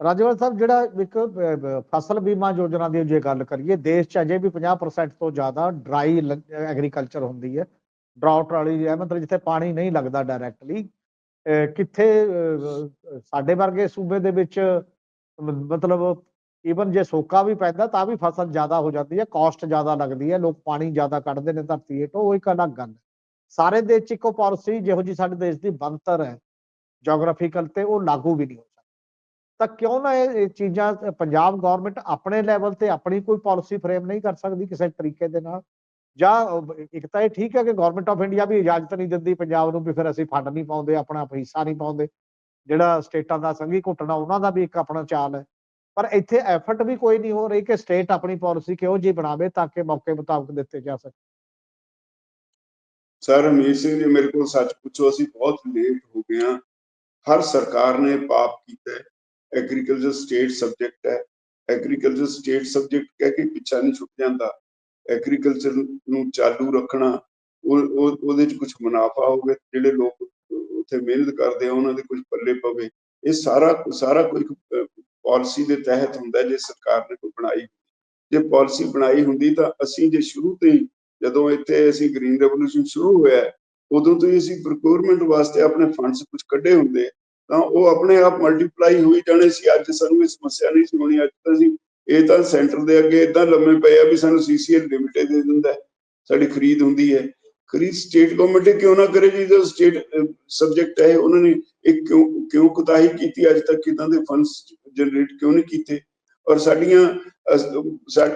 ਰਾਜੇਵਾਲ ਸਾਹਿਬ, ਜਿਹੜਾ ਇੱਕ ਫਸਲ ਬੀਮਾ ਯੋਜਨਾ ਦੀ ਜੇ ਗੱਲ ਕਰੀਏ, ਦੇਸ਼ 'ਚ ਅਜੇ ਵੀ 50% ਤੋਂ ਜ਼ਿਆਦਾ ਡਰਾਈ ਐਗਰੀਕਲਚਰ ਹੁੰਦੀ ਹੈ। ਡਰਾਊਟ ਵਾਲੀ ਹੈ, ਮਤਲਬ ਜਿੱਥੇ ਪਾਣੀ ਨਹੀਂ ਲੱਗਦਾ ਡਾਇਰੈਕਟਲੀ ਕਿੱਥੇ ਸਾਡੇ ਵਰਗੇ ਸੂਬੇ ਦੇ ਵਿੱਚ ਮਤਲਬ ਈਵਨ ਜੇ ਸੋਕਾ ਵੀ ਪੈਂਦਾ, ਤਾਂ ਵੀ ਫਸਲ ਜ਼ਿਆਦਾ ਹੋ ਜਾਂਦੀ ਹੈ ਕਾਸਟ ਜ਼ਿਆਦਾ ਲੱਗਦੀ ਹੈ, ਲੋਕ ਪਾਣੀ ਜ਼ਿਆਦਾ ਕੱਢਦੇ ਨੇ ਧਰਤੀ ਹੇਠੋਂ, ਉਹ ਇੱਕ ਅਲੱਗ ਗੱਲ ਹੈ। ਸਾਰੇ ਦੇਸ਼ 'ਚ ਇੱਕੋ ਪਾਲਿਸੀ ਜਿਹੋ ਜੀ ਸਾਡੇ ਦੇਸ਼ ਦੀ ਬਣਤਰ ਹੈ ਜੀਓਗ੍ਰਾਫੀਕਲ ਤੇ ਉਹ ਲਾਗੂ ਵੀ ਨਹੀਂ ਹੋ ਤਾਂ ਕਿਉਂ ਨਾ ਇਹ ਚੀਜ਼ਾਂ ਪੰਜਾਬ ਗਵਰਨਮੈਂਟ ਆਪਣੇ ਲੈਵਲ ਤੇ ਆਪਣੀ ਕੋਈ ਪਾਲਿਸੀ ਫਰੇਮ ਨਹੀਂ ਕਰ ਸਕਦੀ ਕਿਸੇ ਤਰੀਕੇ ਦੇ ਨਾਲ। ਜਾਂ ਇੱਕ ਤਾਂ ਇਹ ਠੀਕ ਹੈ ਕਿ ਗਵਰਨਮੈਂਟ ਆਫ ਇੰਡੀਆ ਵੀ ਇਜਾਜ਼ਤ ਨਹੀਂ ਦਿੰਦੀ ਪੰਜਾਬ ਨੂੰ ਵੀ ਫਿਰ ਅਸੀਂ ਫੰਡ ਨਹੀਂ ਪਾਉਂਦੇ, ਆਪਣਾ ਹਿੱਸਾ ਨਹੀਂ ਪਾਉਂਦੇ। ਜਿਹੜਾ ਸਟੇਟਾਂ ਦਾ ਸੰਘੀ ਘੁੱਟਣਾ, ਉਹਨਾਂ ਦਾ ਵੀ ਇੱਕ ਆਪਣਾ ਚਾਲ ਹੈ। ਪਰ ਇੱਥੇ ਐਫਰਟ ਵੀ ਕੋਈ ਨਹੀਂ ਹੋ ਰਹੀ ਕਿ ਸਟੇਟ ਆਪਣੀ ਪਾਲਿਸੀ ਕਿਹੋ ਜਿਹੀ ਬਣਾਵੇ ਤਾਂ ਕਿ ਮੌਕੇ ਮੁਤਾਬਕ ਦਿੱਤੇ ਜਾ ਸਕੇ ਸਰ ਹਮੀਰ ਸਿੰਘ ਜੀ, ਮੇਰੇ ਕੋਲ ਸੱਚ ਪੁੱਛੋ, ਅਸੀਂ ਬਹੁਤ ਲੇਟ ਹੋ ਗਏ ਹਾਂ। ਹਰ ਸਰਕਾਰ ਨੇ ਪਾਪ ਕੀਤਾ ਐਗਰੀਕਲਚਰ ਸਟੇਟ ਸਬਜੈਕਟ ਹੈ। ਐਗਰੀਕਲਚਰ ਸਟੇਟ ਸਬਜੈਕਟ ਕਹਿ ਕੇ ਪਿੱਛਾ ਨਹੀਂ ਛੁੱਟ ਜਾਂਦਾ। ਐਗਰੀਕਲਚਰ ਨੂੰ ਚਾਲੂ ਰੱਖਣਾ, ਉਹ ਉਹਦੇ ਚ ਕੁਝ ਮੁਨਾਫਾ ਹੋਵੇ, ਜਿਹੜੇ ਲੋਕ ਉੱਥੇ ਮਿਹਨਤ ਕਰਦੇ ਆ, ਉਹਨਾਂ ਦੇ ਕੁਝ ਪੱਲੇ ਪਵੇ। ਇਹ ਸਾਰਾ ਸਾਰਾ ਕੋਈ ਪਾਲਿਸੀ ਦੇ ਤਹਿਤ ਹੁੰਦਾ ਜੇ ਸਰਕਾਰ ਨੇ ਕੋਈ ਬਣਾਈ ਜੇ ਪਾਲਿਸੀ ਬਣਾਈ ਹੁੰਦੀ ਤਾਂ ਅਸੀਂ ਜੇ ਸ਼ੁਰੂ ਤੋਂ ਹੀ, ਜਦੋਂ ਇੱਥੇ ਅਸੀਂ ਗ੍ਰੀਨ ਰੈਵੋਲੂਸ਼ਨ ਸ਼ੁਰੂ ਹੋਇਆ, ਉਦੋਂ ਤੋਂ ਹੀ ਅਸੀਂ ਪ੍ਰੋਕਿਊਰਮੈਂਟ ਵਾਸਤੇ ਆਪਣੇ ਫੰਡਸ ਕੁਝ ਕੱਢੇ ਹੁੰਦੇ। ਤਾਂ ਉਹ ਆਪਣੇ ਆਪ ਮਲਟੀਪਲਾਈ ਹੋਈ ਜਾਣੇ ਸੀ। ਅੱਜ ਸਾਨੂੰ ਇਹ ਸਮੱਸਿਆ ਨਹੀਂ ਸੀ ਹੋਣੀ ਅੱਜ ਤਾਂ ਅਸੀਂ ਇਹ ਤਾਂ ਸੈਂਟਰ ਦੇ ਅੱਗੇ ਇਦਾਂ ਲੰਮੇ ਪਏ ਆ ਵੀ ਸਾਨੂੰ ਸੀਸੀਐਲ ਲਿਮਿਟੇ ਦੇ ਦਿੰਦਾ ਸਾਡੀ ਖਰੀਦ ਹੁੰਦੀ ਹੈ। ਖਰੀਦ ਸਟੇਟ ਗਵਰਨਮੈਂਟ ਕਿਉਂ ਨਾ ਕਰੇ? ਜੀ ਜੋ ਸਟੇਟ ਸਬਜੈਕਟ ਹੈ, ਉਹਨਾਂ ਨੇ ਇਹ ਕਿਉਂ ਕਿਉਂ ਕੁਤਾਹੀ ਕੀਤੀ? ਅੱਜ ਤੱਕ ਕਿਦਾਂ ਦੇ ਫੰਡਸ ਜਨਰੇਟ ਕਿਉਂ ਨਹੀਂ ਕੀਤੇ? ਔਰ ਸਾਡੀਆਂ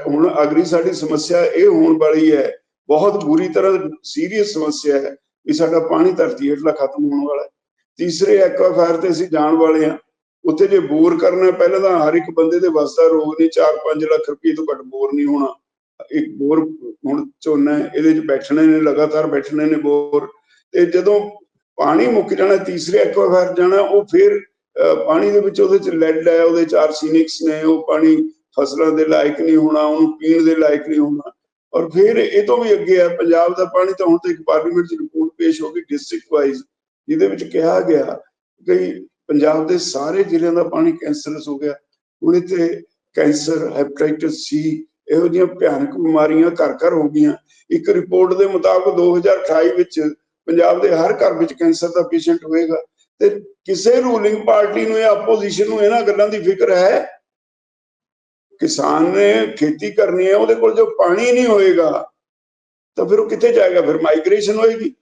ਹੁਣ ਅਗਲੀ ਸਾਡੀ ਸਮੱਸਿਆ ਇਹ ਹੋਣ ਵਾਲੀ ਹੈ। ਬਹੁਤ ਬੁਰੀ ਤਰ੍ਹਾਂ ਸੀਰੀਅਸ ਸਮੱਸਿਆ ਹੈ ਵੀ ਸਾਡਾ ਪਾਣੀ ਧਰਤੀ ਹੇਠਲਾ ਖਤਮ ਹੋਣ ਵਾਲਾ ਹੈ। ਤੀਸਰੇ ਐਕਵਾਫਾਇਰ ਤੇ ਅਸੀਂ ਜਾਣ ਵਾਲੇ ਹਾਂ। ਉੱਥੇ ਜੇ ਬੋਰ ਕਰਨਾ ਪਹਿਲਾਂ ਤਾਂ ਹਰ ਇੱਕ ਬੰਦੇ ਦੇ ਵੱਸਦਾ ਰੋਗ ਨਹੀਂ 4-5 ਲੱਖ ਰੁਪਏ ਤੋਂ ਘੱਟ ਬੋਰ ਨਹੀਂ ਹੋਣਾ। ਇੱਕ ਬੋਰ ਹੁਣ ਝੋਨਾ ਇਹਦੇ 'ਚ ਬੈਠਣੇ ਨੇ, ਲਗਾਤਾਰ ਬੈਠਣੇ ਨੇ ਬੋਰ। ਤੇ ਜਦੋਂ ਪਾਣੀ ਮੁੱਕ ਜਾਣਾ, ਤੀਸਰੇ ਐਕਵਾਫਾਇਰ ਜਾਣਾ, ਉਹ ਫਿਰ ਪਾਣੀ ਦੇ ਵਿੱਚ ਉਹਦੇ 'ਚ ਲੈਡ ਹੈ ਉਹਦੇ 'ਚ ਆਰਸੀਨਿਕਸ ਨੇ, ਉਹ ਪਾਣੀ ਫਸਲਾਂ ਦੇ ਲਾਇਕ ਨਹੀਂ ਹੋਣਾ, ਉਹਨੂੰ ਪੀਣ ਦੇ ਲਾਇਕ ਨਹੀਂ ਹੋਣਾ। ਔਰ ਫਿਰ ਇਹ ਤੋਂ ਵੀ ਅੱਗੇ ਹੈ, ਪੰਜਾਬ ਦਾ ਪਾਣੀ ਤਾਂ ਹੁਣ ਤੱਕ ਪਾਰਲੀਮੈਂਟ 'ਚ ਰਿਪੋਰਟ ਪੇਸ਼ ਹੋ ਗਈ ਡਿਸਟ੍ਰਿਕਟ ਵਾਈਜ਼ ਜਿਹਦੇ ਵਿੱਚ ਕਿਹਾ ਗਿਆ ਕਿ ਪੰਜਾਬ ਦੇ ਸਾਰੇ ਜ਼ਿਲ੍ਹਿਆਂ ਦਾ ਪਾਣੀ ਕੈਂਸਰਸ ਹੋ ਗਿਆ। ਹੁਣ ਇੱਥੇ ਕੈਂਸਰ, ਹੈਪੇਟਾਈਟਸ ਸੀ, ਇਹੋ ਜਿਹੀਆਂ ਭਿਆਨਕ ਬਿਮਾਰੀਆਂ ਘਰ ਘਰ ਹੋ ਗਈਆਂ। ਇੱਕ ਰਿਪੋਰਟ ਦੇ ਮੁਤਾਬਕ 2028 ਵਿੱਚ ਪੰਜਾਬ ਦੇ ਹਰ ਘਰ ਵਿੱਚ ਕੈਂਸਰ ਦਾ ਪੇਸ਼ੈਂਟ ਹੋਏਗਾ। ਤੇ ਕਿਸੇ ਰੂਲਿੰਗ ਪਾਰਟੀ ਨੂੰ ਜਾਂ ਆਪੋਜੀਸ਼ਨ ਨੂੰ ਇਹਨਾਂ ਗੱਲਾਂ ਦੀ ਫਿਕਰ ਹੈ? ਕਿਸਾਨ ਨੇ ਖੇਤੀ ਕਰਨੀ ਹੈ, ਉਹਦੇ ਕੋਲ ਜੋ ਪਾਣੀ ਨਹੀਂ ਹੋਏਗਾ, ਤਾਂ ਫਿਰ ਉਹ ਕਿੱਥੇ ਜਾਏਗਾ? ਫਿਰ ਮਾਈਗ੍ਰੇਸ਼ਨ ਹੋਏਗੀ।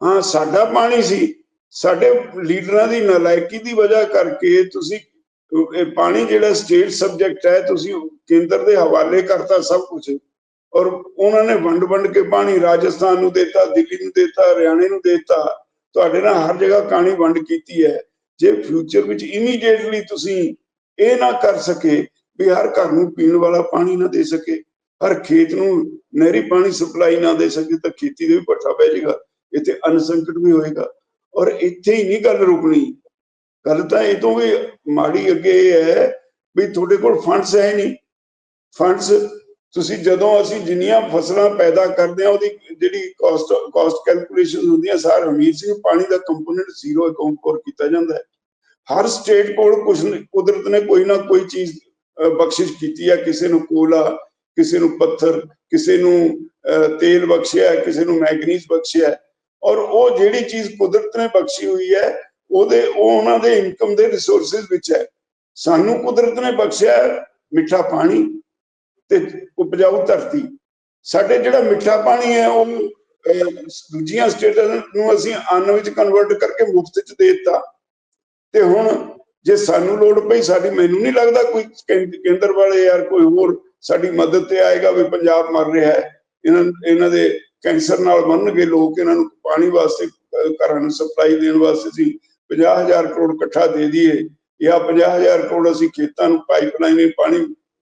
ਹਾਂ, ਸਾਡਾ ਪਾਣੀ ਸੀ। ਸਾਡੇ ਲੀਡਰਾਂ ਦੀ ਨਲਾਇਕੀ ਦੀ ਵਜ੍ਹਾ ਕਰਕੇ ਤੁਸੀਂ, ਇਹ ਪਾਣੀ ਜਿਹੜਾ ਸਟੇਟ ਸਬਜੈਕਟ ਹੈ, ਤੁਸੀਂ ਕੇਂਦਰ ਦੇ ਹਵਾਲੇ ਕਰਤਾ ਸਭ ਕੁਝ ਔਰ ਉਹਨਾਂ ਨੇ ਵੰਡ ਵੰਡ ਕੇ ਪਾਣੀ ਰਾਜਸਥਾਨ ਨੂੰ ਦਿੱਤਾ, ਦਿੱਲੀ ਨੂੰ ਦਿੱਤਾ, ਹਰਿਆਣੇ ਨੂੰ ਦਿੱਤਾ। ਤੁਹਾਡੇ ਨਾਲ ਹਰ ਜਗ੍ਹਾ ਕਾਣੀ ਵੰਡ ਕੀਤੀ ਹੈ। ਜੇ ਫਿਊਚਰ ਵਿੱਚ ਇਮੀਡੀਏਟਲੀ ਤੁਸੀਂ ਇਹ ਨਾ ਕਰ ਸਕੇ ਵੀ ਹਰ ਘਰ ਨੂੰ ਪੀਣ ਵਾਲਾ ਪਾਣੀ ਨਾ ਦੇ ਸਕੇ, ਹਰ ਖੇਤ ਨੂੰ ਨਹਿਰੀ ਪਾਣੀ ਸਪਲਾਈ ਨਾ ਦੇ ਸਕੇ, ਤਾਂ ਖੇਤੀ ਦੇ ਵੀ ਪੱਠਾ ਪੈ ਜਾਏਗਾ ਇੱਥੇ ਅੰਨ ਵੀ ਹੋਏਗਾ। ਔਰ ਇੱਥੇ ਹੀ ਨਹੀਂ ਗੱਲ ਰੁਕਣੀ। ਗੱਲ ਤਾਂ ਇਹ ਤੋਂ ਵੀ ਮਾੜੀ ਅੱਗੇ ਇਹ ਹੈ ਵੀ ਤੁਹਾਡੇ ਕੋਲ ਫੰਡਸ ਹੈ ਨਹੀਂ। ਫੰਡਸ ਤੁਸੀਂ ਜਦੋਂ ਅਸੀਂ ਜਿੰਨੀਆਂ ਫਸਲਾਂ ਪੈਦਾ ਕਰਦੇ ਆ ਉਹਦੀ ਜਿਹੜੀ ਕਾਸਟ ਕਾਸਟ ਕੈਲਕੂਲੇਸ਼ਨ ਹੁੰਦੀਆਂ ਸਾਰ ਹਮੀਰ ਸਿੰਘ ਪਾਣੀ ਦਾ ਕੰਪੋਨੈਂਟ ਜ਼ੀਰੋ ਅਕਾਊਂਟ ਕੋਰ ਕੀਤਾ ਜਾਂਦਾ ਹੈ। ਹਰ ਸਟੇਟ ਕੋਲ ਕੁਝ ਕੁਦਰਤ ਨੇ ਕੋਈ ਨਾ ਕੋਈ ਚੀਜ਼ ਬਖਸ਼ਿਸ਼ ਕੀਤੀ ਹੈ। ਕਿਸੇ ਨੂੰ ਕੋਲਾ ਕਿਸੇ ਨੂੰ ਪੱਥਰ ਕਿਸੇ ਨੂੰ ਅਹ, ਤੇਲ ਬਖਸ਼ਿਆ ਕਿਸੇ ਨੂੰ ਮੈਗਨੀਜ਼ ਬਖਸ਼ਿਆ। ਔਰ ਉਹ ਜਿਹੜੀ ਚੀਜ਼ ਕੁਦਰਤ ਨੇ ਬਖਸ਼ੀ ਹੋਈ ਹੈ, ਉਹਦੇ, ਉਹ ਉਹਨਾਂ ਦੇ ਇਨਕਮ ਦੇ ਰਿਸੋਰਸਸ ਵਿੱਚ ਹੈ। ਸਾਨੂੰ ਕੁਦਰਤ ਨੇ ਬਖਸ਼ਿਆ ਮਿੱਠਾ ਪਾਣੀ ਤੇ ਉਪਜਾਊ ਧਰਤੀ। ਸਾਡੇ ਜਿਹੜਾ ਮਿੱਠਾ ਪਾਣੀ ਹੈ, ਉਹ ਦੂਜੀਆਂ ਸਟੇਟਾਂ ਨੂੰ ਅਸੀਂ ਅੰਨ ਵਿੱਚ ਕਨਵਰਟ ਕਰਕੇ ਮੁਫਤ ਚ ਦੇ ਦਿੱਤਾ। ਤੇ ਹੁਣ ਜੇ ਸਾਨੂੰ ਲੋੜ ਪਈ, ਸਾਡੀ, ਮੈਨੂੰ ਨਹੀਂ ਲੱਗਦਾ ਕੋਈ ਕੇਂਦਰ ਵਾਲੇ ਯਾਰ ਕੋਈ ਹੋਰ ਸਾਡੀ ਮਦਦ ਤੇ ਆਏਗਾ ਵੀ ਪੰਜਾਬ ਮਰ ਰਿਹਾ ਹੈ। ਇਹਨਾਂ ਇਹਨਾਂ ਦੇ ਕੈਂਸਰ ਨਾਲ ਮਰਨਗੇ ਲੋਕ, ਇਹਨਾਂ ਨੂੰ ਪਾਣੀ ਵਾਸਤੇ ਘਰਾਂ ਨੂੰ ਸਪਲਾਈ ਦੇਣ ਵਾਸਤੇ ਸੀ 50000 ਕਰੋੜ ਇਕੱਠਾ ਦੇ ਦਈਏ। ਜਾਂ 50000 ਕਰੋੜ ਅਸੀਂ ਖੇਤਾਂ ਨੂੰ ਪਾਈਪਲਾਈਨ ਪਾਣੀ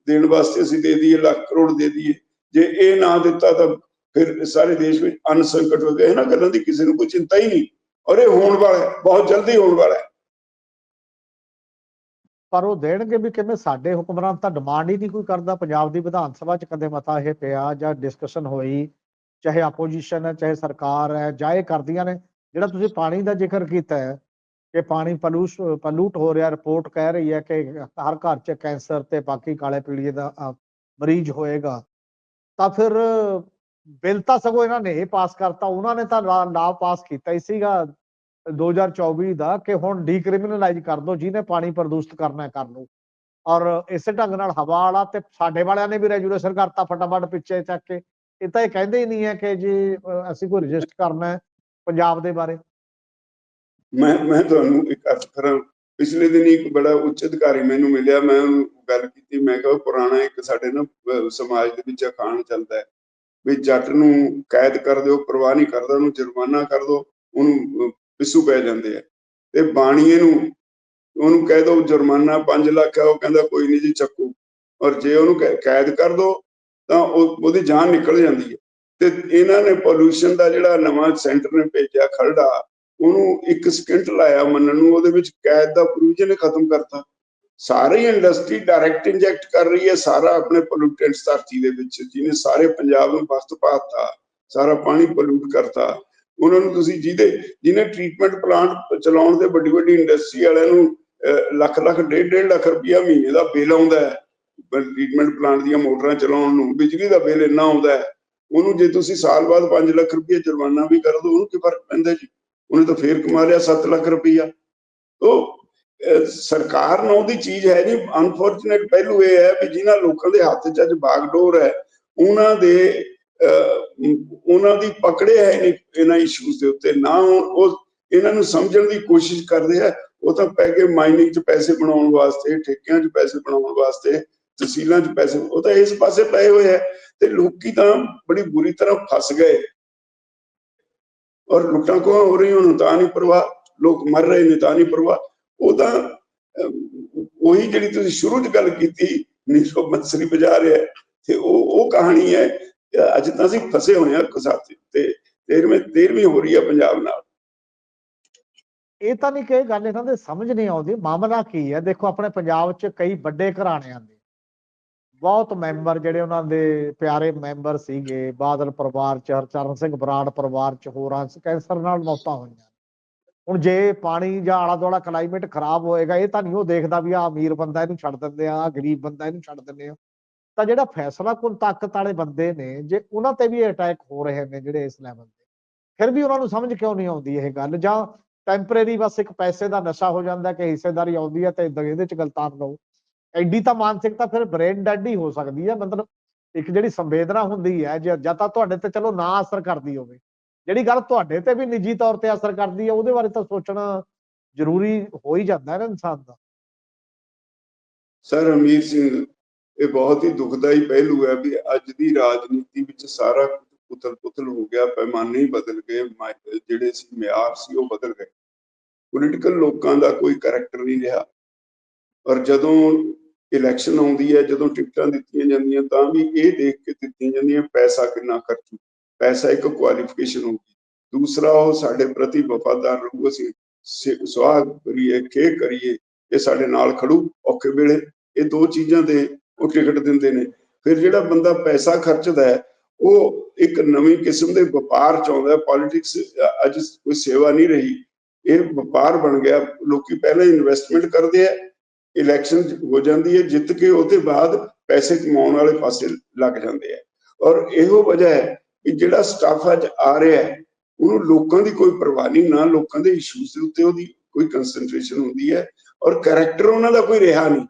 ਦੇਣ ਵਾਸਤੇ ਅਸੀਂ ਦੇ ਦਈਏ, ਲੱਖ ਕਰੋੜ ਦੇ ਦਈਏ। ਜੇ ਇਹ ਨਾ ਦਿੱਤਾ ਤਾਂ ਫਿਰ ਸਾਰੇ ਦੇਸ਼ ਵਿੱਚ ਅੰਨ ਸੰਕਟ ਹੋ ਗਿਆ। ਇਹਨਾਂ ਗੱਲਾਂ ਦੀ ਕਿਸੇ ਨੂੰ ਕੋਈ ਚਿੰਤਾ ਹੀ ਨਹੀਂ। ਔਰ ਇਹ ਹੋਣ ਵਾਲਾ ਬਹੁਤ ਜਲਦੀ ਹੋਣ ਵਾਲਾ ਹੈ। ਪਰ ਉਹ ਦੇਣਗੇ ਵੀ ਕਿਵੇਂ? ਸਾਡੇ ਹੁਕਮਰਾਨ ਤਾਂ ਡਿਮਾਂਡ ਹੀ ਨਹੀਂ ਕੋਈ ਕਰਦਾ। ਪੰਜਾਬ ਦੀ ਵਿਧਾਨ ਸਭਾ 'ਚ ਕਦੇ ਮਤਾ ਇਹ ਪਿਆ ਜਾਂ ਡਿਸਕਸ਼ਨ ਹੋਈ ਚਾਹੇ ਆਪੋਜੀਸ਼ਨ ਹੈ, ਚਾਹੇ ਸਰਕਾਰ ਹੈ ਜਾਂ ਇਹ ਕਰਦੀਆਂ ਨੇ। ਜਿਹੜਾ ਤੁਸੀਂ ਪਾਣੀ ਦਾ ਜ਼ਿਕਰ ਕੀਤਾ ਹੈ ਕਿ ਪਾਣੀ ਪਲੂਸ਼ ਪਲੂਟ ਹੋ ਰਿਹਾ ਰਿਪੋਰਟ ਕਹਿ ਰਹੀ ਹੈ ਕਿ ਹਰ ਘਰ 'ਚ ਕੈਂਸਰ ਤੇ ਬਾਕੀ ਕਾਲੇ ਪੀਲੀਏ ਦਾ ਮਰੀਜ਼ ਹੋਏਗਾ। ਤਾਂ ਫਿਰ ਬਿੱਲ ਤਾਂ ਸਗੋਂ ਇਹਨਾਂ ਨੇ ਇਹ ਪਾਸ ਕਰਤਾ। ਉਹਨਾਂ ਨੇ ਤਾਂ ਲਾ ਪਾਸ ਕੀਤਾ ਹੀ ਸੀਗਾ 2024 ਦਾ ਕਿ ਹੁਣ ਡੀਕ੍ਰਿਮੀਨਲਾਈਜ਼ ਕਰ ਦੋ, ਜਿਹਨੇ ਪਾਣੀ ਪ੍ਰਦੂਸ਼ਿਤ ਕਰਨਾ ਹੈ ਕਰ ਲਓ ਔਰ ਇਸੇ ਢੰਗ ਨਾਲ ਹਵਾ ਵਾਲਾ ਤੇ ਸਾਡੇ ਵਾਲਿਆਂ ਨੇ ਵੀ ਰੈਜੂਲੇਸ਼ਨ ਕਰਤਾ ਫਟਾਫਟ ਪਿੱਛੇ ਚੱਕ ਕੇ। ਇਹ ਤਾਂ ਇਹ ਕਹਿੰਦੇ ਹੀ ਨਹੀਂ ਹੈ ਕਿ ਜੀ ਅਸੀਂ ਕੋਈ ਰਜਿਸਟ ਕਰਨਾ ਹੈ ਪੰਜਾਬ ਦੇ ਬਾਰੇ। ਮੈਂ ਮੈਂ ਤੁਹਾਨੂੰ ਇੱਕ ਅਰਥ ਕਰਾਂ, ਪਿਛਲੇ ਦਿਨ ਇੱਕ ਬੜਾ ਉੱਚ ਅਧਿਕਾਰੀ ਮੈਨੂੰ ਮਿਲਿਆ, ਮੈਂ ਗੱਲ ਕੀਤੀ, ਮੈਂ ਕਿਹਾ ਪੁਰਾਣਾ ਇੱਕ ਸਾਡੇ ਨਾ ਸਮਾਜ ਦੇ ਵਿੱਚ ਅਖਾਣ ਚੱਲਦਾ ਹੈ। ਵੀ ਜੱਟ ਨੂੰ ਕੈਦ ਕਰ ਦਿਓ, ਪਰਵਾਹ ਨਹੀਂ ਕਰਦਾ, ਉਹਨੂੰ ਜੁਰਮਾਨਾ ਕਰ ਦਿਓ, ਉਹਨੂੰ, ਅਹ ਪੈ ਜਾਂਦੇ ਆ। ਤੇ ਬਾਣੀਏ ਨੂੰ, ਉਹਨੂੰ ਕਹਿ ਦਿਓ ਜੁਰਮਾਨਾ 5 ਲੱਖ ਹੈ, ਉਹ ਕਹਿੰਦਾ ਕੋਈ ਨਹੀਂ ਜੀ ਚੱਕੂ। ਔਰ ਜੇ ਉਹਨੂੰ ਕੈਦ ਕਰ ਦਿਓ ਤਾਂ ਉਹ ਉਹਦੀ ਜਾਨ ਨਿਕਲ ਜਾਂਦੀ ਹੈ। ਤੇ ਇਹਨਾਂ ਨੇ ਪੋਲੂਸ਼ਨ ਦਾ ਜਿਹੜਾ ਨਵਾਂ ਸੈਂਟਰ ਨੇ ਭੇਜਿਆ ਖਰੜਾ, ਉਹਨੂੰ ਇੱਕ ਸਕਿੰਟ ਲਾਇਆ ਮੰਨਣ ਨੂੰ, ਉਹਦੇ ਵਿੱਚ ਕੈਦ ਦਾ ਪ੍ਰੋਵੀਜ਼ਨ ਖਤਮ ਕਰਤਾ। ਸਾਰੀ ਇੰਡਸਟਰੀ ਡਾਇਰੈਕਟ ਇੰਜੈਕਟ ਕਰ ਰਹੀ ਹੈ ਸਾਰਾ ਆਪਣੇ ਪੋਲੂਟੈਂਟਸ ਧਰਤੀ ਦੇ ਵਿੱਚ, ਜਿਹਨੇ ਸਾਰੇ ਪੰਜਾਬ ਨੂੰ ਬਸਤ ਪਾਤਾ, ਸਾਰਾ ਪਾਣੀ ਪੋਲੂਟ ਕਰਤਾ। ਉਹਨਾਂ ਨੂੰ ਤੁਸੀਂ ਜਿਹਦੇ, ਜਿਹਨੇ ਟ੍ਰੀਟਮੈਂਟ ਪਲਾਂਟ ਚਲਾਉਣ ਦੇ ਵੱਡੀ ਵੱਡੀ ਇੰਡਸਟਰੀ ਵਾਲਿਆਂ ਨੂੰ ਲੱਖ ਲੱਖ ਡੇਢ ਡੇਢ ਲੱਖ ਰੁਪਇਆ ਮਹੀਨੇ ਦਾ ਬਿੱਲ ਆਉਂਦਾ ਹੈ। ਟ੍ਰੀਟਮੈਂਟ ਪਲਾਂਟ ਦੀਆਂ ਮੋਟਰਾਂ ਚਲਾਉਣ ਨੂੰ ਬਿਜਲੀ ਦਾ ਬਿੱਲ ਇੰਨਾ ਆਉਂਦਾ ਹੈ ਉਹਨੂੰ ਜੇ ਤੁਸੀਂ ਸਾਲ ਬਾਅਦ 5 ਲੱਖ ਰੁਪਏ ਜੁਰਮਾਨਾ ਵੀ ਕਰ ਦੋ ਉਹਨੂੰ ਕੀ ਫ਼ਰਕ ਪੈਂਦਾ ਜੀ? ਉਹਨੇ ਤਾਂ ਫੇਰ ਕਮਾ ਲਿਆ 7 ਲੱਖ ਰੁਪਈਆ। ਉਹ ਸਰਕਾਰ ਨੂੰ ਉਹਦੀ ਚੀਜ਼ ਹੈ ਜੀ ਅਨਫੋਰਚੂਨੇਟ ਪਹਿਲੂ ਇਹ ਹੈ ਵੀ ਜਿਨ੍ਹਾਂ ਲੋਕਾਂ ਦੇ ਹੱਥ 'ਚ ਅੱਜ ਬਾਗਡੋਰ ਹੈ ਉਹਨਾਂ ਦੇ ਅਹ, ਉਹਨਾਂ ਦੀ ਪਕੜੇ ਹੈ ਇਹਨਾਂ ਇਸ਼ੂਜ਼ ਦੇ ਉੱਤੇ ਨਾ ਉਹ ਉਹ ਇਹਨਾਂ ਨੂੰ ਸਮਝਣ ਦੀ ਕੋਸ਼ਿਸ਼ ਕਰਦੇ ਆ ਉਹ ਤਾਂ ਪੈ ਕੇ ਮਾਈਨਿੰਗ 'ਚ ਪੈਸੇ ਬਣਾਉਣ ਵਾਸਤੇ ਠੇਕਿਆਂ 'ਚ ਪੈਸੇ ਬਣਾਉਣ ਵਾਸਤੇ ਤਹਿਸੀਲਾਂ 'ਚ ਪੈਸੇ ਉਹ ਤਾਂ ਇਸ ਪਾਸੇ ਪਏ ਹੋਏ ਹੈ ਤੇ ਲੋਕੀ ਤਾਂ ਬੜੀ ਬੁਰੀ ਤਰ੍ਹਾਂ ਫਸ ਗਏ। ਔਰ ਲੁੱਟਾਂ ਕੋ ਹੋ ਰਹੀ ਹੁਣ ਤਾਂ ਨਹੀਂ ਪਰਵਾਹ ਲੋਕ ਮਰ ਰਹੇ ਨੇ ਤਾਂ ਨਹੀਂ ਪਰਵਾਹ। ਉਹ ਤਾਂ ਉਹੀ ਜਿਹੜੀ ਤੁਸੀਂ ਸ਼ੁਰੂ 'ਚ ਗੱਲ ਕੀਤੀ ਨੀਸ਼ੋ ਬੰਸਰੀ ਵਜਾ ਰਿਹਾ ਹੈ, ਤੇ ਉਹ ਉਹ ਕਹਾਣੀ ਹੈ ਅੱਜ ਤਾਂ ਅਸੀਂ ਫਸੇ ਹੋਏ ਆ ਕਸਾਤੇ ਤੇ 13ਵੇਂ 13ਵੀਂ ਹੋ ਰਹੀ ਹੈ ਪੰਜਾਬ ਨਾਲ। ਇਹ ਤਾਂ ਨਹੀਂ ਕਿ ਗੱਲ ਇਹਨਾਂ ਦੇ ਸਮਝ ਨਹੀਂ ਆਉਂਦੀ ਮਾਮਲਾ ਕੀ ਹੈ? ਦੇਖੋ ਆਪਣੇ ਪੰਜਾਬ 'ਚ ਕਈ ਵੱਡੇ ਘਰਾਣਿਆਂ ਦੇ ਬਹੁਤ ਮੈਂਬਰ ਜਿਹੜੇ ਉਹਨਾਂ ਦੇ ਪਿਆਰੇ ਮੈਂਬਰ ਸੀਗੇ, ਬਾਦਲ ਪਰਿਵਾਰ 'ਚ, ਹਰਚਰਨ ਸਿੰਘ ਬਰਾੜ ਪਰਿਵਾਰ 'ਚ, ਹੋਰਾਂ ਕੈਂਸਰ ਨਾਲ ਮੌਤਾਂ ਹੋਈਆਂ। ਹੁਣ ਜੇ ਪਾਣੀ ਜਾਂ ਆਲਾ ਦੁਆਲਾ ਕਲਾਈਮੇਟ ਖਰਾਬ ਹੋਏਗਾ, ਇਹ ਤਾਂ ਨਹੀਂ ਉਹ ਦੇਖਦਾ ਵੀ ਆ ਅਮੀਰ ਬੰਦਾ ਇਹਨੂੰ ਛੱਡ ਦਿੰਦੇ ਆ ਗਰੀਬ ਬੰਦਾ ਇਹਨੂੰ ਛੱਡ ਦਿੰਦੇ ਆ। ਤਾਂ ਜਿਹੜਾ ਫੈਸਲਾ ਕੁਲ ਤਾਕਤ ਵਾਲੇ ਬੰਦੇ ਨੇ, ਜੇ ਉਹਨਾਂ ਤੇ ਵੀ ਅਟੈਕ ਹੋ ਰਹੇ ਨੇ ਜਿਹੜੇ ਇਸ ਲੈਵਲ ਤੇ, ਫਿਰ ਵੀ ਉਹਨਾਂ ਨੂੰ ਸਮਝ ਕਿਉਂ ਨਹੀਂ ਆਉਂਦੀ ਇਹ ਗੱਲ? ਜਾਂ ਟੈਂਪਰੇਰੀ ਬਸ ਇੱਕ ਪੈਸੇ ਦਾ ਨਸ਼ਾ ਹੋ ਜਾਂਦਾ ਕਿ ਹਿੱਸੇਦਾਰੀ ਆਉਂਦੀ ਹੈ ਤੇ ਇਹਦੇ ਚ ਗਲਤਾਨ ਲਓ ਐਡੀ ਤਾਂ ਮਾਨਸਿਕਤਾ ਫਿਰ ਬ੍ਰੇਨ ਡੈਡ ਹੀ ਹੋ ਸਕਦੀ ਹੈ ਮਤਲਬ ਇੱਕ ਜਿਹੜੀ ਸੰਵੇਦਨਾ ਹੁੰਦੀ ਹੈ ਜੇ ਜਾਂ ਤਾਂ ਤੁਹਾਡੇ ਤੇ ਚਲੋ ਨਾ ਅਸਰ ਕਰਦੀ ਹੋਵੇ। ਜਿਹੜੀ ਗੱਲ ਤੁਹਾਡੇ ਤੇ ਵੀ ਨਿੱਜੀ ਤੌਰ ਤੇ ਅਸਰ ਕਰਦੀ ਹੈ ਉਹਦੇ ਬਾਰੇ ਤਾਂ ਸੋਚਣਾ ਜ਼ਰੂਰੀ ਹੋ ਹੀ ਜਾਂਦਾ ਹੈ ਨਾ ਇਨਸਾਨ ਦਾ। ਸਰ, ਅਮੀਰ ਸਿੰਘ, ਇਹ ਬਹੁਤ ਹੀ ਦੁਖਦਾਈ ਪਹਿਲੂ ਹੈ ਵੀ ਅੱਜ ਦੀ ਰਾਜਨੀਤੀ ਵਿੱਚ ਸਾਰਾ ਕੁਝ ਉਥਲ ਪੁਥਲ ਹੋ ਗਿਆ, ਪੈਮਾਨੇ ਹੀ ਬਦਲ ਗਏ ਜਿਹੜੇ ਸੀ ਮਿਆਰ ਸੀ ਉਹ ਬਦਲ ਗਏ। ਪੋਲੀਟੀਕਲ ਲੋਕਾਂ ਦਾ ਕੋਈ ਕੈਰੈਕਟਰ ਨਹੀਂ ਰਿਹਾ। ਔਰ ਜਦੋਂ ਇਲੈਕਸ਼ਨ ਆਉਂਦੀ ਹੈ, ਜਦੋਂ ਟਿਕਟਾਂ ਦਿੱਤੀਆਂ ਜਾਂਦੀਆਂ, ਤਾਂ ਵੀ ਇਹ ਦੇਖ ਕੇ ਦਿੱਤੀਆਂ ਜਾਂਦੀਆਂ, ਪੈਸਾ ਕਿੰਨਾ ਖਰਚੂ ਪੈਸਾ ਇੱਕ ਕੁਆਲੀਫਿਕੇਸ਼ਨ ਹੋਊਗੀ ਦੂਸਰਾ, ਉਹ ਸਾਡੇ ਪ੍ਰਤੀ ਵਫਾਦਾਰ ਰਹੂ ਅਸੀਂ ਸ- ਸੁਆਗ ਕਰੀਏ ਖੇ ਕਰੀਏ, ਇਹ ਸਾਡੇ ਨਾਲ ਖੜੂ, ਔਖੇ ਵੇਲੇ, ਇਹ ਦੋ ਚੀਜ਼ਾਂ ਦੇ ਉਹ ਟਿਕਟ ਦਿੰਦੇ ਨੇ। ਫਿਰ ਜਿਹੜਾ ਬੰਦਾ ਪੈਸਾ ਖਰਚਦਾ ਹੈ, ਉਹ ਇੱਕ ਨਵੀਂ ਕਿਸਮ ਦੇ ਵਪਾਰ ਚ ਆਉਂਦਾ ਪੋਲਿਟਿਕਸ ਅੱਜ ਕੋਈ ਸੇਵਾ ਨਹੀਂ ਰਹੀ, ਇਹ ਵਪਾਰ ਬਣ ਗਿਆ, ਲੋਕੀ ਪਹਿਲਾਂ ਇਨਵੈਸਟਮੈਂਟ ਕਰਦੇ ਆ ਇਲੈਕਸ਼ਨ ਹੋ ਜਾਂਦੀ ਹੈ, ਜਿੱਤ ਕੇ ਉਹਦੇ ਬਾਅਦ ਪੈਸੇ ਕਮਾਉਣ ਵਾਲੇ ਪਾਸੇ ਲੱਗ ਜਾਂਦੇ ਆ। ਔਰ ਇਹੋ ਵਜ੍ਹਾ ਹੈ ਕਿ ਜਿਹੜਾ ਸਟਾਫ ਅੱਜ ਆ ਰਿਹਾ ਹੈ, ਉਹਨੂੰ ਲੋਕਾਂ ਦੀ ਕੋਈ ਪਰਵਾਹ ਨਹੀਂ, ਨਾ ਲੋਕਾਂ ਦੇ ਇਸ਼ੂਜ਼ ਦੇ ਉੱਤੇ ਉਹਦੀ ਕੋਈ ਕਨਸੈਂਟਰੇਸ਼ਨ ਹੁੰਦੀ ਹੈ ਔਰ ਕੈਰੈਕਟਰ ਉਹਨਾਂ ਦਾ ਕੋਈ ਰਿਹਾ ਨਹੀਂ।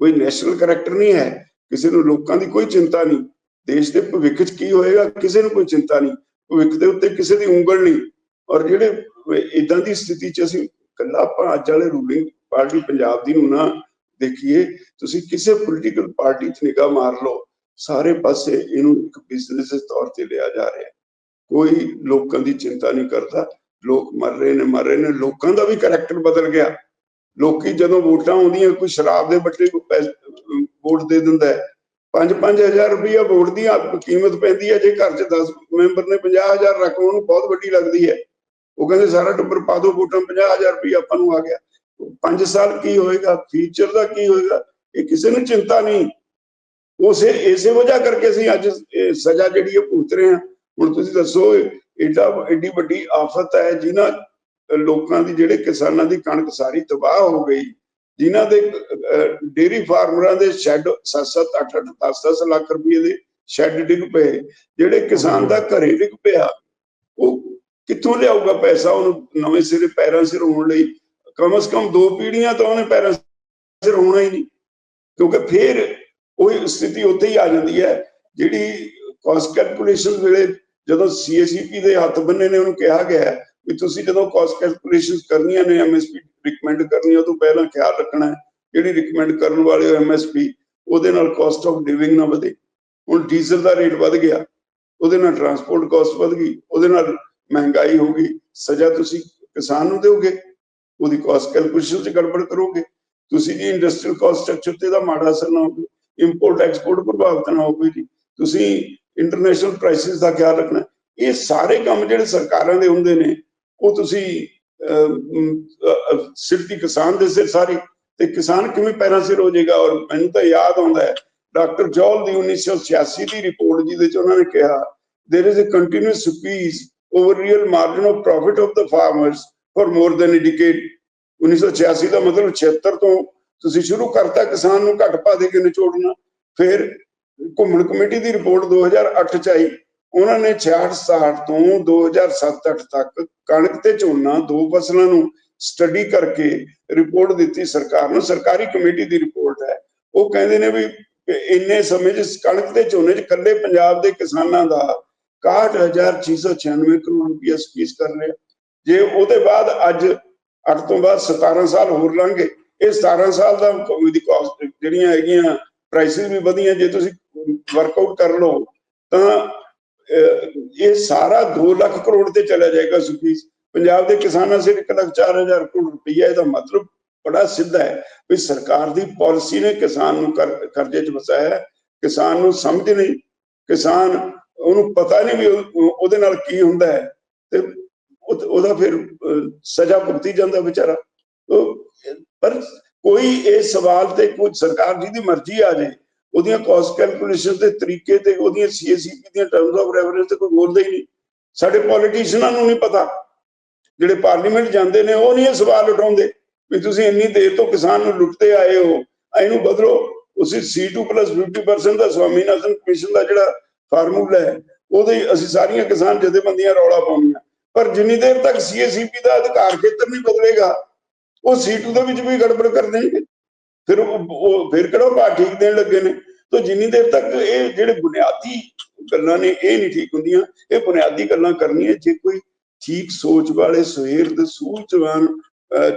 ਕੋਈ ਨੈਸ਼ਨਲ ਕੈਰੈਕਟਰ ਨਹੀਂ ਹੈ, ਕਿਸੇ ਨੂੰ ਲੋਕਾਂ ਦੀ ਕੋਈ ਚਿੰਤਾ ਨਹੀਂ। ਦੇਸ਼ ਦੇ ਭਵਿੱਖ 'ਚ ਕੀ ਹੋਏਗਾ, ਕਿਸੇ ਨੂੰ ਕੋਈ ਚਿੰਤਾ ਨਹੀਂ। ਭਵਿੱਖ ਦੇ ਉੱਤੇ ਕਿਸੇ ਦੀ ਉਂਗਲ ਨਹੀਂ। ਔਰ ਜਿਹੜੇ ਇਦਾਂ ਦੀ ਸਥਿਤੀ 'ਚ ਅਸੀਂ ਕੱਲਾ ਆਪਾਂ ਅੱਜ ਵਾਲੇ ਰੂਲਿੰਗ ਪਾਰਟੀ ਪੰਜਾਬ ਦੀ ਨੂੰ ਨਾ ਦੇਖੀਏ, ਤੁਸੀਂ ਕਿਸੇ ਪੋਲੀਟੀਕਲ ਪਾਰਟੀ 'ਚ ਨਿਗਾਹ ਮਾਰ ਲਓ, ਸਾਰੇ ਪਾਸੇ ਇਹਨੂੰ ਇੱਕ ਬਿਜ਼ਨਸ ਦੇ ਤੌਰ ਤੇ ਲਿਆ ਜਾ ਰਿਹਾ। ਕੋਈ ਲੋਕਾਂ ਦੀ ਚਿੰਤਾ ਨਹੀਂ ਕਰਦਾ, ਲੋਕ ਮਰ ਰਹੇ ਨੇ, ਮਰ ਰਹੇ ਨੇ, ਲੋਕਾਂ ਦਾ ਵੀ ਕੈਰੈਕਟਰ ਬਦਲ ਗਿਆ। ਲੋਕੀ ਜਦੋਂ ਵੋਟਾਂ ਆਉਂਦੀਆਂ, ਕੋਈ ਸ਼ਰਾਬ ਦੇ ਬੱਟੇ ਕੋਈ ਪੈਸੇ- ਵੋਟ ਦੇ ਦਿੰਦਾ ਹੈ। 5-5000 ਰੁਪਇਆ ਵੋਟ ਦੀ ਕੀਮਤ ਪੈਂਦੀ ਹੈ, ਜੇ ਘਰ 'ਚ 10 ਮੈਂਬਰ ਨੇ 50000 ਰੱਖ, ਉਹਨੂੰ ਬਹੁਤ ਵੱਡੀ ਲੱਗਦੀ ਹੈ। ਉਹ ਕਹਿੰਦੇ, ਸਾਰਾ ਟੱਬਰ ਪਾ ਦੋ ਵੋਟਾਂ 50000 ਰੁਪਇਆ ਆਪਾਂ ਨੂੰ ਆ ਗਿਆ। 5 ਸਾਲ ਕੀ ਹੋਏਗਾ ਫਿਊਚਰ ਦਾ ਕੀ ਹੋਏਗਾ, ਇਹ ਕਿਸੇ ਨੂੰ ਚਿੰਤਾ ਨਹੀਂ। ਉਸੇ, ਇਸੇ ਵਜ੍ਹਾ ਕਰਕੇ ਅਸੀਂ ਅੱਜ ਸਜ਼ਾ ਜਿਹੜੀ ਹੈ ਭੁਗਤ ਰਹੇ ਹਾਂ। ਹੁਣ ਤੁਸੀਂ ਦੱਸੋ, ਏਡਾ ਐਡੀ ਵੱਡੀ ਆਫਤ ਹੈ, ਜਿਨ੍ਹਾਂ ਲੋਕਾਂ ਦੀ, ਜਿਹੜੇ ਕਿਸਾਨਾਂ ਦੀ ਕਣਕ ਸਾਰੀ ਤਬਾਹ ਹੋ ਗਈ, ਜਿਨ੍ਹਾਂ ਦੇ ਡੇਰੀ ਫਾਰਮਰਾਂ ਦੇ ਸ਼ੈੱਡ 7-7 8-8 10-10 ਲੱਖ ਰੁਪਏ ਦੇ ਸ਼ੈੱਡ ਡਿੱਗ ਪਏ। ਜਿਹੜੇ ਕਿਸਾਨ ਦਾ ਘਰੇ ਡਿੱਗ ਪਿਆ, ਉਹ ਕਿੱਥੋਂ ਲਿਆਊਗਾ ਪੈਸਾ? ਉਹਨੂੰ ਨਵੇਂ ਸਿਰੇ, ਪੈਰਾਂ ਸਿਰ ਹੋਣ ਲਈ ਕਮ ਸੇ ਕਮ ਦੋ ਪੀੜ੍ਹੀਆਂ ਤਾਂ ਉਹਨੇ ਪੈਰਾਂ ਸਿਰ ਹੋਣਾ ਹੀ ਨਹੀਂ। ਕਿਉਂਕਿ ਫਿਰ ਉਹ ਸਥਿਤੀ ਉੱਥੇ ਹੀ ਆ ਜਾਂਦੀ ਹੈ, ਜਿਹੜੀ ਕਾਸਟ ਕੈਲਕੂਲੇਸ਼ਨ ਵੇਲੇ ਜਦੋਂ ਸੀਐਸਈਪੀ ਦੇ ਹੱਥ ਬੰਨੇ ਨੇ, ਉਹਨੂੰ ਕਿਹਾ ਗਿਆ ਵੀ ਤੁਸੀਂ ਜਦੋਂ ਕਾਸਟ ਕੈਲਕੂਲੇਸ਼ਨਸ ਕਰਨੀਆਂ ਨੇ ਐਮਐਸਪੀ ਰਿਕਮੈਂਡ ਕਰਨੀ, ਉਹ ਤੋਂ ਪਹਿਲਾਂ ਖਿਆਲ ਰੱਖਣਾ ਜਿਹੜੀ ਰਿਕਮੈਂਡ ਕਰਨ ਵਾਲੇ ਐਮਐਸਪੀ ਉਹਦੇ ਨਾਲ ਕਾਸਟ ਆਫ ਲਿਵਿੰਗ ਨਾ ਵਧੇ। ਹੁਣ ਡੀਜ਼ਲ ਦਾ ਰੇਟ ਵਧ ਗਿਆ, ਉਹਦੇ ਨਾਲ ਟਰਾਂਸਪੋਰਟ ਕਾਸਟ ਵਧ ਗਈ, ਉਹਦੇ ਨਾਲ ਮਹਿੰਗਾਈ ਹੋ ਗਈ, ਸਜ਼ਾ ਤੁਸੀਂ ਕਿਸਾਨ ਨੂੰ ਦਿਓਗੇ? ਉਹਦੀ ਕਾਸਟ ਕੈਲਕੂਲੇਸ਼ਨ ਚ ਗੜਬੜ ਕਰੋਗੇ। ਤੁਸੀਂ ਜੀ ਇੰਡਸਟਰੀਅਲ ਕਾਸਟ ਸਟਰਕਚਰ ਤੇ ਦਾ ਮਾੜਾ ਅਸਰ ਨਾ ਹੋਵੇ ਇੰਪੋਰਟ ਐਕਸਪੋਰਟ ਪ੍ਰਭਾਵਿਤ ਨਾ ਹੋਵੇ ਜੀ। ਤੁਸੀਂ ਇੰਟਰਨੈਸ਼ਨਲ ਪ੍ਰਾਈਸਿਸ ਦਾ ਖਿਆਲ ਰੱਖਣਾ। ਇਹ ਸਾਰੇ ਕੰਮ ਜਿਹੜੇ ਸਰਕਾਰਾਂ ਦੇ ਹੁੰਦੇ ਨੇ, ਉਹ ਤੁਸੀਂ ਸਿਰ ਦੀ ਕਿਸਾਨ ਦੇ ਸਿਰ ਸਾਰੀ। ਤੇ ਕਿਸਾਨ ਕਿਵੇਂ ਪੈਰਾਂ ਸਿਰ ਹੋ ਜਾਏਗਾ? ਔਰ ਮੈਨੂੰ ਤਾਂ ਯਾਦ ਆਉਂਦਾ ਹੈ, ਡਾਕਟਰ ਜੋਲ ਦੀ 1986 ਦੀ ਰਿਪੋਰਟ ਜਿਹਦੇ ਚ ਉਹਨਾਂ ਨੇ ਕਿਹਾ, there is a continuous squeeze over real margin of profit of the farmers for more than a decade 1986 ਦਾ ਮਤਲਬ 76 ਤੋਂ ਤੁਸੀਂ ਸ਼ੁਰੂ ਕਰਤਾ ਕਿਸਾਨ ਨੂੰ ਘੱਟ ਪਾ ਦੇ ਕੇ ਨਿਚੋੜਨਾ ਫਿਰ ਘੁੰਮਣ ਕਮੇਟੀ ਦੀ ਰਿਪੋਰਟ 2008 ਚ ਆਈ, ਉਹਨਾਂ ਨੇ 66 67 ਤੋਂ 2007-8 ਤੱਕ ਕਣਕ ਤੇ ਝੋਨਾ ਦੋ ਫਸਲਾਂ ਨੂੰ ਸਟੱਡੀ ਕਰਕੇ ਰਿਪੋਰਟ ਦਿੱਤੀ ਸਰਕਾਰ ਨੂੰ, ਸਰਕਾਰੀ ਕਮੇਟੀ ਦੀ ਰਿਪੋਰਟ ਹੈ। ਉਹ ਕਹਿੰਦੇ ਨੇ ਵੀ ਇੰਨੇ ਸਮੇਂ 'ਚ ਕਣਕ ਤੇ ਝੋਨੇ 'ਚ ਕੱਲੇ ਪੰਜਾਬ ਦੇ ਕਿਸਾਨਾਂ ਦਾ 61696 ਕਰੋੜ ਰੁਪਇਆ ਸਪੀਸ ਕਰ ਰਿਹਾ। ਜੇ ਉਹਦੇ ਬਾਅਦ ਅੱਜ 8 ਤੋਂ ਬਾਅਦ 17 ਸਾਲ ਹੋਰ ਲੰਘੇ, ਇਹ 17 ਸਾਲ ਦਾ ਦੀ ਕਾਸਟ ਜਿਹੜੀਆਂ ਹੈਗੀਆਂ ਪ੍ਰਾਈਸਿਸ ਵੀ ਵਧੀਆਂ, ਜੇ ਤੁਸੀਂ ਵਰਕਆਊਟ ਕਰ ਲਓ, ਤਾਂ ਇਹ ਸਾਰਾ 2 ਲੱਖ ਕਰੋੜ ਤੇ ਚਲਾ ਜਾਏਗਾ ਸੁਪੀਸ ਪੰਜਾਬ ਦੇ ਕਿਸਾਨਾਂ ਸਿਰ 1 ਲੱਖ 4000 ਕਰੋੜ ਰੁਪਈਆ, ਇਹਦਾ ਮਤਲਬ ਬੜਾ ਸਿੱਧਾ ਹੈ ਵੀ ਸਰਕਾਰ ਦੀ ਪਾਲਿਸੀ ਨੇ ਕਿਸਾਨ ਨੂੰ ਕਰਜ਼ੇ 'ਚ ਫਸਾਇਆ ਹੈ। ਕਿਸਾਨ ਨੂੰ ਸਮਝ ਨਹੀਂ, ਕਿਸਾਨ, ਉਹਨੂੰ ਪਤਾ ਨਹੀਂ ਵੀ ਉਹਦੇ ਨਾਲ ਕੀ ਹੁੰਦਾ ਹੈ। ਤੇ ਉਹਦਾ ਫਿਰ ਸਜ਼ਾ ਭੁਗਤੀ ਜਾਂਦਾ ਵਿਚਾਰਾ। ਪਰ ਕੋਈ ਇਹ ਸਵਾਲ ਤੇ ਕੋਈ ਸਰਕਾਰ ਜਿਹਦੀ ਮਰਜ਼ੀ ਆ ਜੇ, ਉਹਦੀਆਂ ਕਾਸਟ ਕੈਲਕੂਲੇਸ਼ਨ ਦੇ ਤਰੀਕੇ ਤੇ, ਉਹਦੀਆਂ ਸੀਐਸਸੀਪੀ ਦੀਆਂ ਟਰਮਸ ਆਫ ਰੈਫਰੈਂਸ ਤੇ ਕੋਈ ਬੋਲਦਾ ਹੀ ਨਹੀਂ। ਸਾਡੇ ਪੋਲੀਟੀਸ਼ੀਅਨਾਂ ਨੂੰ ਨਹੀਂ ਪਤਾ। ਜਿਹੜੇ ਪਾਰਲੀਮੈਂਟ ਜਾਂਦੇ ਨੇ, ਉਹ ਨਹੀਂ ਇਹ ਸਵਾਲ ਉਠਾਉਂਦੇ ਵੀ ਤੁਸੀਂ ਇੰਨੀ ਦੇਰ ਤੋਂ ਕਿਸਾਨ ਨੂੰ ਲੁੱਟਦੇ ਆਏ ਹੋ, ਇਹਨੂੰ ਬਦਲੋ। ਉਸੇ C2 50% ਦਾ ਸਵਾਮੀਨਾਥਨ ਕਮਿਸ਼ਨ ਦਾ ਜਿਹੜਾ ਫਾਰਮੂਲਾ ਹੈ, ਉਹਦੇ ਅਸੀਂ ਸਾਰੀਆਂ ਕਿਸਾਨ ਜਥੇਬੰਦੀਆਂ ਰੌਲਾ ਪਾਉਂਦੀਆਂ ਪਰ ਜਿੰਨੀ ਦੇਰ ਤੱਕ ਸੀਐਸਸੀਪੀ ਦਾ ਅਧਿਕਾਰ ਖੇਤਰ ਨਹੀਂ ਬਦਲੇਗਾ, ਉਹ C2 ਦੇ ਵਿੱਚ ਵੀ ਗੜਬੜ ਕਰ ਦੇਣਗੇ। ਫਿਰ ਉਹ ਫਿਰ ਕਿਹੜਾ ਭਾਅ ਠੀਕ ਦੇਣ ਲੱਗੇ ਨੇ? ਤਾਂ ਜਿੰਨੀ ਦੇਰ ਤੱਕ ਇਹ ਜਿਹੜੇ ਬੁਨਿਆਦੀ ਗੱਲਾਂ ਨੇ, ਇਹ ਨਹੀਂ ਠੀਕ ਹੁੰਦੀਆਂ। ਇਹ ਬੁਨਿਆਦੀ ਗੱਲਾਂ ਕਰਨੀਆਂ, ਜੇ ਕੋਈ ਠੀਕ ਸੋਚ ਵਾਲੇ ਸੁਹਿਰਦ ਸੂਝਵਾਨ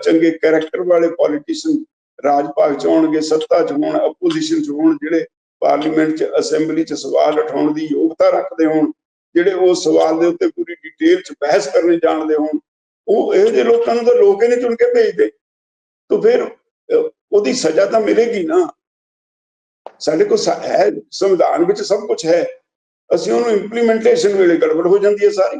ਚੰਗੇ ਕੈਰੈਕਟਰ ਵਾਲੇ ਪੋਲੀਟੀਸ਼ੀਅਨ ਰਾਜ ਭਾਗ ਚ ਆਉਣਗੇ, ਸੱਤਾ ਚ ਹੋਣ ਆਪੋਜੀਸ਼ਨ ਚ ਹੋਣ, ਜਿਹੜੇ ਪਾਰਲੀਮੈਂਟ ਚ ਅਸੈਂਬਲੀ ਚ ਸਵਾਲ ਉਠਾਉਣ ਦੀ ਯੋਗਤਾ ਰੱਖਦੇ ਹੋਣ ਜਿਹੜੇ ਉਹ ਸਵਾਲ ਦੇ ਉੱਤੇ ਪੂਰੀ ਡਿਟੇਲ ਚ ਬਹਿਸ ਕਰਨੇ ਜਾਣਦੇ ਹੋਣ, ਉਹ ਇਹੋ ਜਿਹੇ ਲੋਕਾਂ ਨੂੰ ਤਾਂ ਲੋਕ ਹੀ ਨਹੀਂ ਚੁਣ ਕੇ ਭੇਜਦੇ। ਤਾਂ ਫਿਰ ਉਹਦੀ ਸਜ਼ਾ ਤਾਂ ਮਿਲੇਗੀ ਨਾ। ਸਾਡੇ ਕੋਲ ਹੈ, ਸੰਵਿਧਾਨ ਵਿੱਚ ਸਭ ਕੁਝ ਹੈ। ਅਸੀਂ ਉਹਨੂੰ ਇੰਪਲੀਮੈਂਟੇਸ਼ਨ ਵੇਲੇ ਗੜਬੜ ਹੋ ਜਾਂਦੀ ਹੈ ਸਾਰੀ।